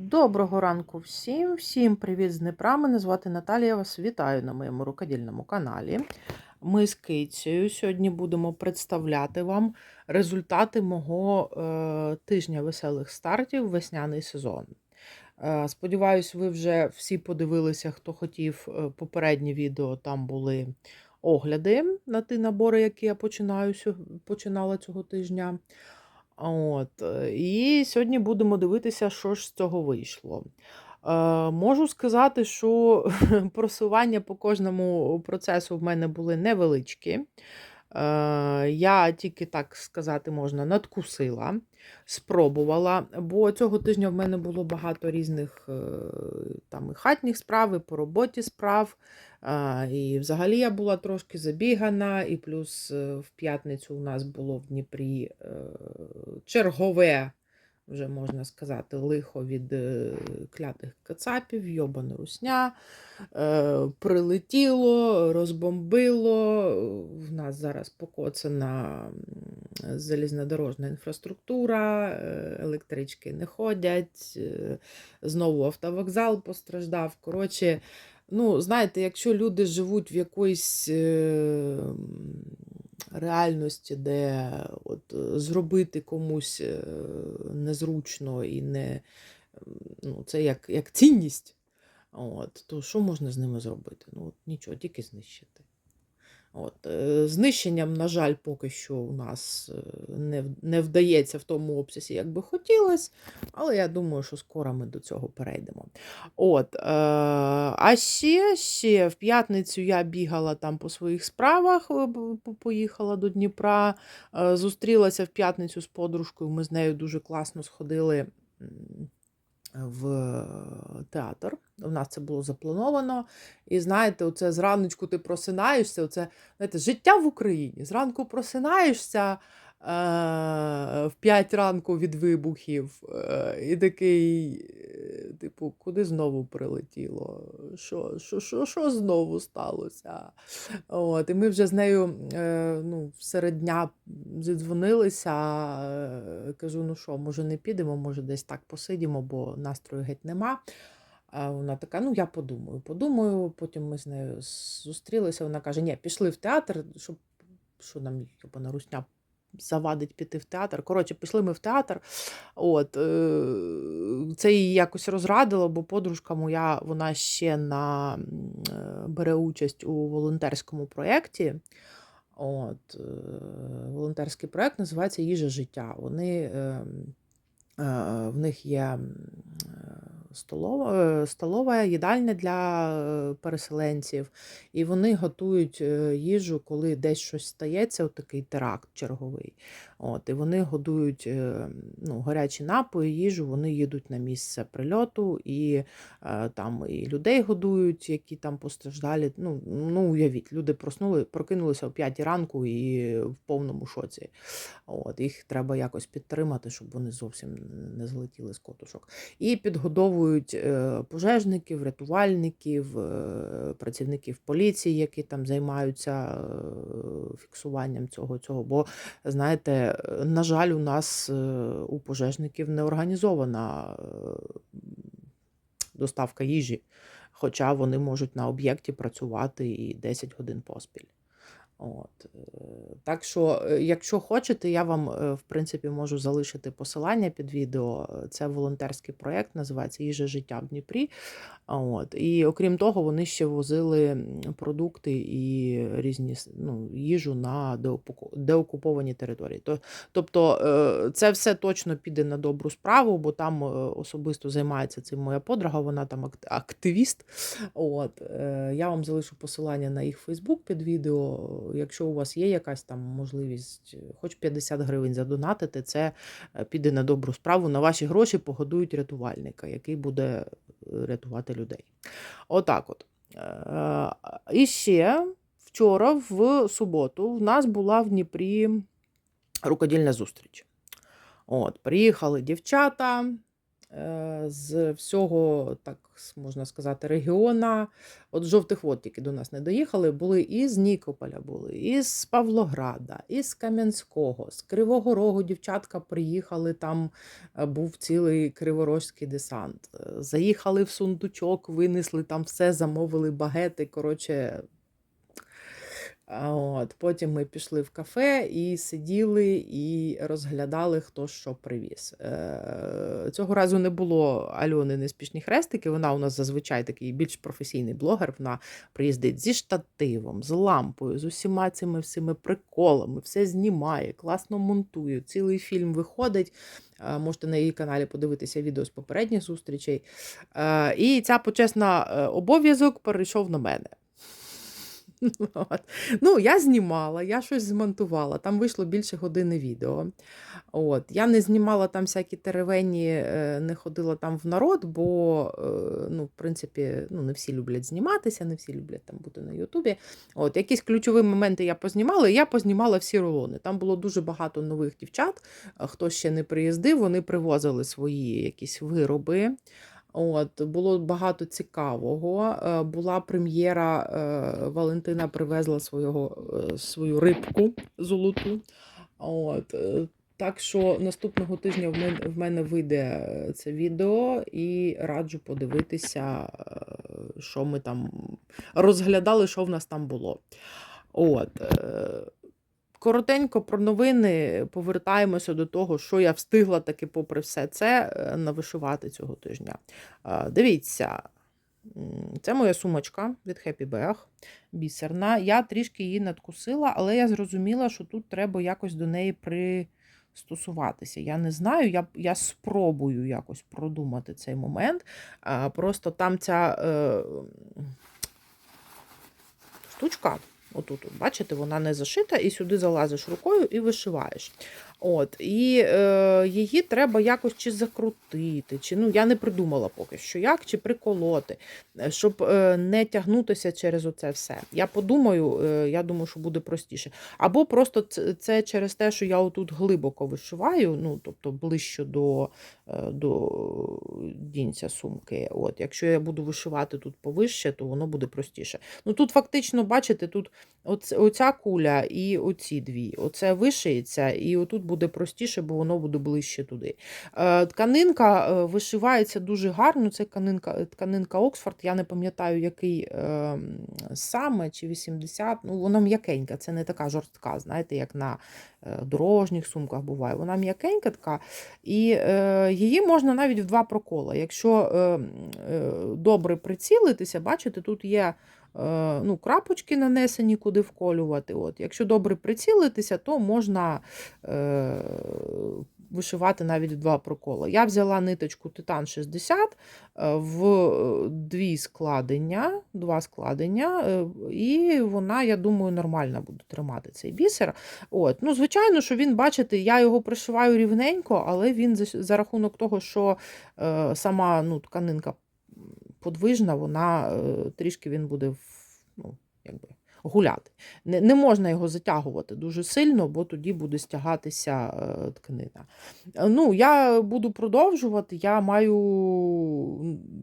Доброго ранку всім, всім привіт з Дніпра. Мене звати Наталія. Вас вітаю на моєму рукодільному каналі. Ми з Кицею сьогодні будемо представляти вам результати мого е, тижня веселих стартів весняний сезон. Е, сподіваюсь, ви вже всі подивилися, хто хотів е, попереднє відео. Там були огляди на ті набори, які я починаю, починала цього тижня. От, е, і сьогодні будемо дивитися, що ж з цього вийшло. Е, можу сказати, що просування по кожному процесу в мене були невеличкі. Е, я тільки, так сказати, можна, надкусила, спробувала, бо цього тижня в мене було багато різних там хатніх справ, і по роботі справ. А, і взагалі я була трошки забігана, і плюс е, в п'ятницю у нас було в Дніпрі е, чергове, вже можна сказати, лихо від е, клятих кацапів, йобана русня. Прилетіло, розбомбило. В нас зараз покоцана залізнодорожна інфраструктура, електрички не ходять, знову автовокзал постраждав. Коротше, Ну, знаєте, якщо люди живуть в якоїсь е, реальності, де от, е, зробити комусь е, незручно і не ну, це як, як цінність, от, то що можна з ними зробити? Ну, от, нічого, тільки знищити. От, е, знищенням, на жаль, поки що у нас е, не, не вдається в тому обсязі, як би хотілося, але я думаю, що скоро ми до цього перейдемо. От, е, а ще, ще в п'ятницю я бігала там по своїх справах, поїхала до Дніпра, зустрілася в п'ятницю з подружкою. Ми з нею дуже класно сходили в театр. У нас це було заплановано. І знаєте, оце зраночку ти просинаєшся, оце знаєте, життя в Україні. Зранку просинаєшся е, в 5 ранку від вибухів, е, і такий, е, типу, куди знову прилетіло? Що, що, що, що знову сталося? От, і ми вже з нею е, ну, серед дня зідзвонилися. Е, кажу, ну що, може не підемо, може десь так посидімо, бо настрою геть нема. А вона така: ну я подумаю, подумаю. Потім ми з нею зустрілися. Вона каже: Ні, пішли в театр, щоб що нам на русня завадить піти в театр. Коротше, пішли ми в театр. От, е, це її якось розрадило, бо подружка моя вона ще на, е, бере участь у волонтерському проєкті. От, е, волонтерський проєкт називається Їжа життя. Вони, е, е, в них є столова, е, столова їдальня для е, переселенців, і вони готують е, їжу, коли десь щось стається, отакий такий теракт черговий. От, і вони годують е, ну, гарячі напої, їжу, вони їдуть на місце прильоту, і е, там і людей годують, які там постраждалі. Ну, ну уявіть, люди проснули, прокинулися о 5 ранку і в повному шоці. От, їх треба якось підтримати, щоб вони зовсім не злетіли з котушок. І підгодовують е, пожежників, рятувальників, працівників поліції, які там займаються фіксуванням цього цього. Бо знаєте, на жаль, у нас е, у пожежників не організована е, доставка їжі, хоча вони можуть на об'єкті працювати і 10 годин поспіль. От. е, Так що, е, якщо хочете, я вам, е, в принципі, можу залишити посилання під відео. Це волонтерський проєкт, називається Їжа життя в Дніпрі. От. І окрім того, вони ще возили продукти і різні ну, їжу на деокуповані території. То, тобто це все точно піде на добру справу, бо там особисто займається цим моя подруга, вона там активіст. От, я вам залишу посилання на їх Фейсбук під відео. Якщо у вас є якась там можливість, е, хоч 50 гривень задонатити, це е, піде на добру справу. На ваші гроші погодують рятувальника, який буде е, рятувати людей. Отак от. І ще вчора, в суботу, в нас була в Дніпрі рукодільна зустріч. От, приїхали дівчата. Е, з всього, так можна сказати, регіона. От жовтих вод тільки до нас не доїхали. Були і з Нікополя, були, і з Павлограда, і з Кам'янського, з Кривого Рогу дівчатка приїхали. Там е, був цілий криворожський десант. Е, Заїхали в сундучок, винесли там все, замовили багети. Коротше, От, потім ми пішли в кафе і сиділи і розглядали, хто що привіз. Е, цього разу не було Альони неспішні хрестики. Вона у нас зазвичай такий більш професійний блогер. Вона приїздить зі штативом, з лампою, з усіма цими всіми приколами, все знімає, класно монтує. Цілий фільм виходить. Е, Можете на її каналі подивитися відео з попередніх зустрічей. Е, І ця почесна е, обов'язок перейшов на мене. От. Ну, я знімала, я щось змонтувала. Там вийшло більше години відео. От. Я не знімала там всякі теревені, е, не ходила там в народ, бо, е, ну, в принципі, ну, не всі люблять зніматися, не всі люблять там бути на Ютубі. От, якісь ключові моменти я познімала, і я познімала всі рулони. Там було дуже багато нових дівчат. Е, Хто ще не приїздив, вони привозили свої якісь вироби. От, було багато цікавого. Е, Була прем'єра, е, Валентина привезла свого, е, свою рибку золоту. От, так що наступного тижня в мене, вийде це відео і раджу подивитися, що ми там розглядали, що в нас там було. От, Коротенько про новини повертаємося до того, що я встигла таки, попри все це, е, навишивати цього тижня. Дивіться, це моя сумочка від Happy Bag, бісерна. Я трішки її надкусила, але я зрозуміла, що тут треба якось до неї пристосуватися. Я не знаю, я, я спробую якось продумати цей момент. Просто там ця е, штучка. Отут, от, бачите, вона не зашита, і сюди залазиш рукою і вишиваєш. От, І е, її треба якось чи закрутити, чи ну я не придумала поки що як, чи приколоти, е, щоб е, не тягнутися через оце все. Я подумаю, е, я думаю, що буде простіше. Або просто це, це через те, що я отут глибоко вишиваю, ну тобто ближче до, е, до дінця сумки. От, Якщо я буду вишивати тут повище, то воно буде простіше. Ну Тут фактично, бачите, тут оц, оця куля і оці дві. Оце вишиється, і отут буде простіше, бо воно буде ближче туди. Е, Тканинка е, вишивається дуже гарно. Це тканинка, тканинка Оксфорд. Я не пам'ятаю, який е, саме, чи 80. Ну, вона м'якенька, це не така жорстка, знаєте, як на е, дорожніх сумках буває. Вона м'якенька така, і е, її можна навіть в два прокола. Якщо е, е, добре прицілитися, бачите, тут є. Е, Ну, крапочки нанесені, куди вколювати. От. Якщо добре прицілитися, то можна е, вишивати навіть два проколи. Я взяла ниточку Титан 60 е, в дві складення, два складення, е, і вона, я думаю, нормально буде тримати цей бісер. От. Ну, Звичайно, що він, бачите, я його пришиваю рівненько, але він за, за рахунок того, що е, сама ну, тканинка подвижна, вона е, трішки він буде ну, якби, гуляти. Не, не можна його затягувати дуже сильно, бо тоді буде стягатися е, тканина. Ну, я буду продовжувати. Я маю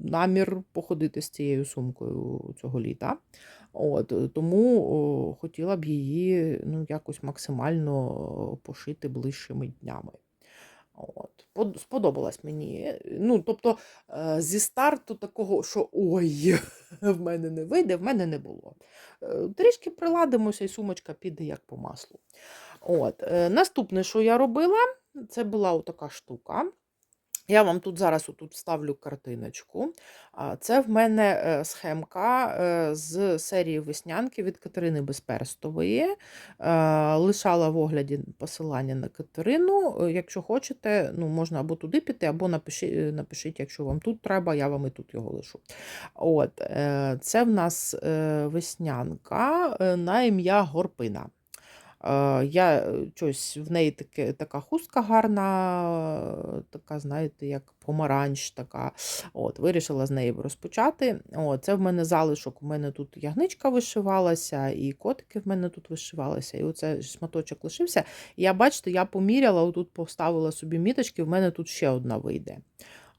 намір походити з цією сумкою цього літа. От, тому о, хотіла б її ну, якось максимально пошити ближчими днями. От. Под- Сподобалась мені. Ну, тобто, е, зі старту такого, що ой, в мене не вийде, в мене не було. Е, Трішки приладимося, і сумочка піде як по маслу. От. е, Наступне, що я робила, це була така штука. Я вам тут зараз отут вставлю картиночку. Це в мене е, схемка е, з серії веснянки від Катерини Безперстової. Лишала в огляді посилання на Катерину. Е, Якщо хочете, ну, можна або туди піти, або напишіть, напишіть, якщо вам тут треба, я вам і тут його лишу. От, Це в нас веснянка на ім'я Горпина. Я щось в неї таке, така хустка гарна, е, така, знаєте, як помаранч така. От, Вирішила з неї розпочати. От, Це в мене залишок, у мене тут ягничка вишивалася, і котики в мене тут вишивалися, і оце шматочок лишився. Я, бачите, я поміряла, отут поставила собі міточки, в мене тут ще одна вийде.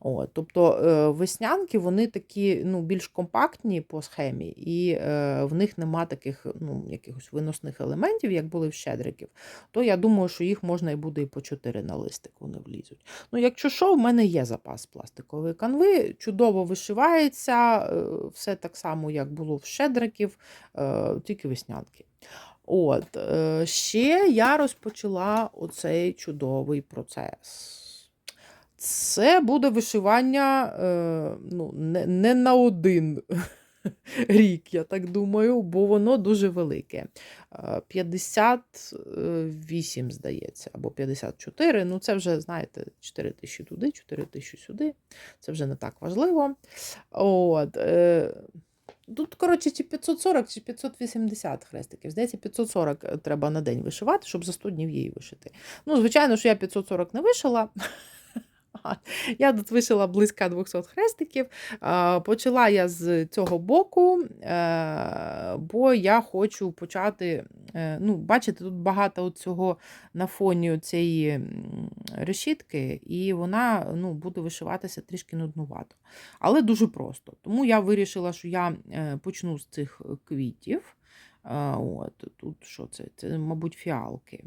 От, тобто е, веснянки вони такі ну, більш компактні по схемі, і е, в них нема таких ну, якихось виносних елементів, як були в щедриків, то я думаю, що їх можна і буде і по 4 на листик вони влізуть. Ну, якщо що, в мене є запас пластикової канви, чудово вишивається, е, все так само, як було в щедриків, тільки веснянки. От, ще я розпочала оцей чудовий процес. Це буде вишивання е, ну, не, не на один рік, я так думаю, бо воно дуже велике. Е, 58, здається, або 54. Ну, це вже, знаєте, 4 тисячі туди, 4 тисячі сюди. Це вже не так важливо. От, е, Тут, коротше, чи 540, чи 580 хрестиків. Здається, 540 треба на день вишивати, щоб за 100 днів її вишити. Ну, звичайно, що я 540 не вишила. Я тут вишила близько 200 хрестиків. Почала я з цього боку, е, бо я хочу почати. е, Ну, Бачите, тут багато цього на фоні цієї решітки, і вона ну, буде вишиватися трішки нуднувато. Але дуже просто. Тому я вирішила, що я е, почну з цих квітів. От, Тут що це? Це, мабуть, фіалки.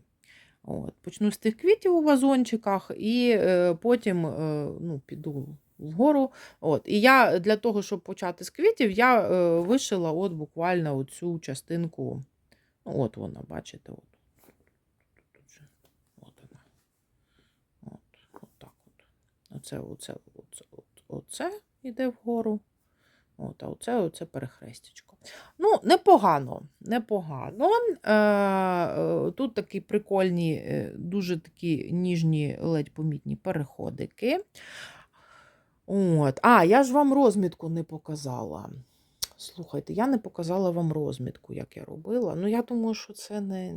От, Почну з тих квітів у вазончиках, і е, потім е, ну, піду вгору. От. І я для того, щоб почати з квітів, я е, вишила от буквально оцю частинку. Ну, от вона, бачите, от. От. Оце, оце, оце, от, оце йде вгору. От, а оце, оце перехрестячко. Ну, непогано, непогано. Е, е, Тут такі прикольні, е, дуже такі ніжні, ледь помітні переходики. От. А, я ж вам розмітку не показала. Слухайте, я не показала вам розмітку, як я робила. Ну, я думаю, що це не,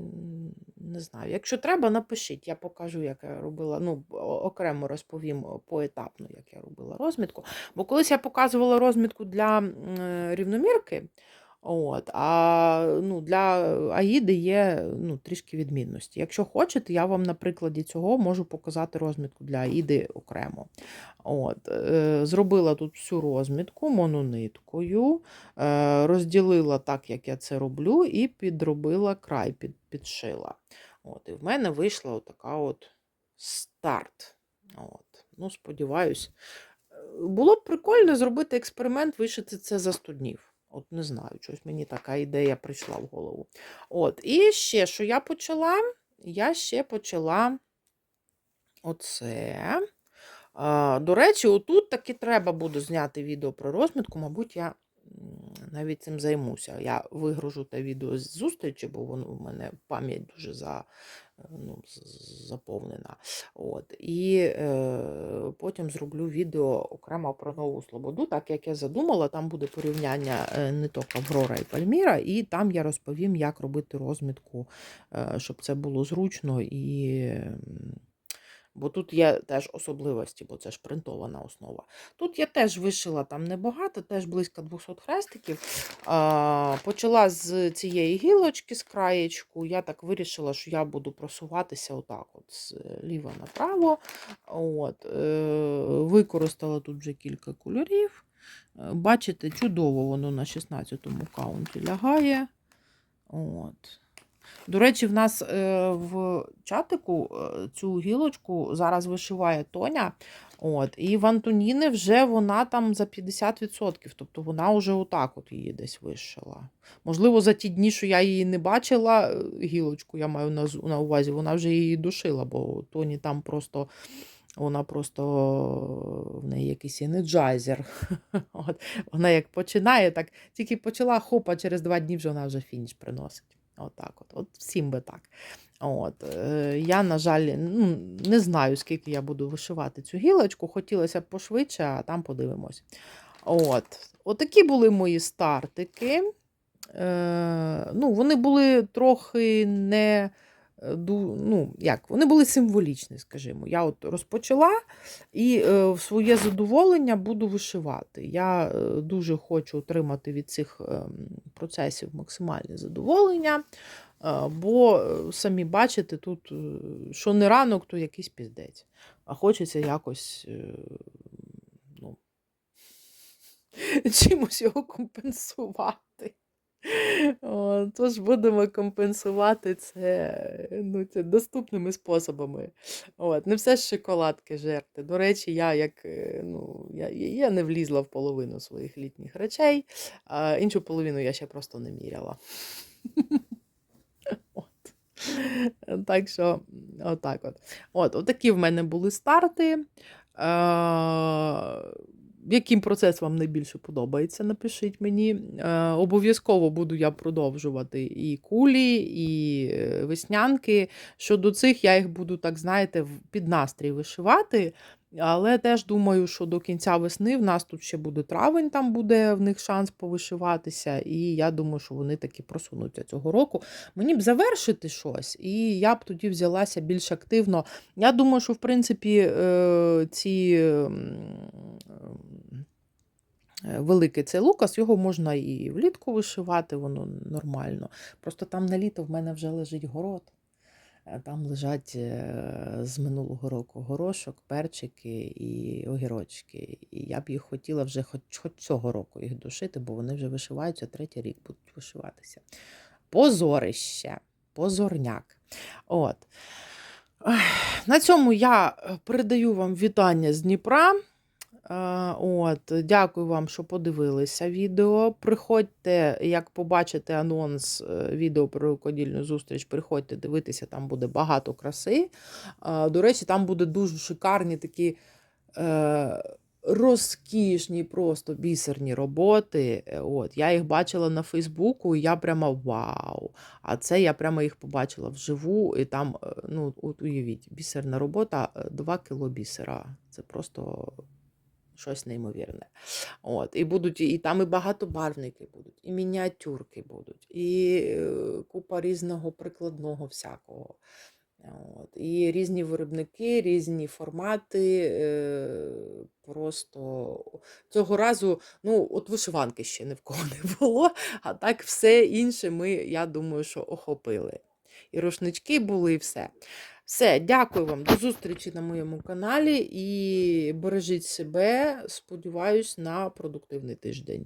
не знаю. Якщо треба, напишіть, я покажу, як я робила. Ну, окремо розповім поетапно, як я робила розмітку. Бо колись я показувала розмітку для е, рівномірки. От, а ну, для Аїди є ну, трішки відмінності. Якщо хочете, я вам на прикладі цього можу показати розмітку для Аїди окремо. От, е, зробила тут всю розмітку монониткою, е, розділила так, як я це роблю, і підробила край, під, підшила. От, і в мене вийшла отака от старт. От, ну, сподіваюсь, Е, було б прикольно зробити експеримент, вишити це за 100 днів. От не знаю, щось мені така ідея прийшла в голову. От, і ще, що я почала? Я ще почала оце. До речі, отут таки треба буде зняти відео про розмітку. Мабуть, я навіть цим займуся. Я вигружу те відео з зустрічі, бо воно в мене пам'ять дуже за, е, ну, заповнена. От. І е, потім зроблю відео окремо про нову Слободу, так як я задумала, там буде порівняння е, ниток Аврора і Пальміра, і там я розповім, як робити розмітку, е, щоб це було зручно і. Бо тут є теж особливості, бо це ж принтована основа. Тут я теж вишила там небагато, теж близько 200 хрестиків. А, почала з цієї гілочки, з краєчку. Я так вирішила, що я буду просуватися отак, от, з ліва направо. От, е, використала тут вже кілька кольорів. Е, Бачите, чудово воно на 16-му каунті лягає. От. До речі, в нас е, в чатику е, цю гілочку зараз вишиває Тоня. От, і в Антоніни вже вона там за 50%, тобто вона вже отак от її десь вишила. Можливо, за ті дні, що я її не бачила, е, гілочку я маю на, на увазі, вона вже її душила, бо Тоні там просто. Вона просто в неї якийсь енерджайзер. От, вона як починає, так тільки почала хопа, через два дні вже вона вже фініш приносить. Отак от, от всім би так. От, е, я, на жаль, ну, не знаю, скільки я буду вишивати цю гілочку. Хотілося б пошвидше, а там подивимось. От, Отакі були мої стартики. Е, ну, вони були трохи не. Е, Ну, як, вони були символічні, скажімо. Я от розпочала і е, в своє задоволення буду вишивати. Я е, дуже хочу отримати від цих процесів максимальне задоволення, бо самі бачите, тут що не ранок, то якийсь піздець. А хочеться якось е, чимось його компенсувати. О, тож будемо компенсувати це, ну, це доступними способами. От, не все ж шоколадки жерти. До речі, я як е, ну, я, я не влізла в половину своїх літніх речей, а іншу половину я ще просто не міряла. От. Так що, отак от. От, отакі в мене були старти. Яким процес вам найбільше подобається, напишіть мені. Е, обов'язково буду я продовжувати і кулі, і е, веснянки. Щодо цих, я їх буду, так знаєте, під настрій вишивати. Але теж думаю, що до кінця весни в нас тут ще буде травень, там буде в них шанс повишиватися. І я думаю, що вони таки просунуться цього року. Мені б завершити щось, і я б тоді взялася більш активно. Я думаю, що в принципі е, ці. Великий цей лукас, його можна і влітку вишивати, воно нормально. Просто там на літо в мене вже лежить город. Е, Там лежать е, з минулого року горошок, перчики і огірочки. І я б їх хотіла вже хоч, хоч цього року їх душити, бо вони вже вишиваються, третій рік будуть вишиватися. Позорище, позорняк. От. На цьому я е, передаю вам вітання з Дніпра. Е, От, дякую вам, що подивилися відео. Приходьте, як побачите анонс е, відео про рукодільну зустріч, приходьте дивитися, там буде багато краси. Е, До речі, там буде дуже шикарні такі розкішні, просто бісерні роботи. От, я їх бачила на Фейсбуку, і я прямо вау! А це я прямо їх побачила вживу, і там, ну, от уявіть, бісерна робота, 2 кіло бісера. Це просто щось неймовірне. От, і будуть, і там і багатобарвники будуть, і мініатюрки будуть, і е, купа різного прикладного всякого. От, і різні виробники, різні формати. Е, просто цього разу, ну, от вишиванки ще ні в кого не було, а так все інше ми, я думаю, що охопили. І рушнички були, і все. Все, дякую вам. До зустрічі на моєму каналі і бережіть себе. Сподіваюсь на продуктивний тиждень.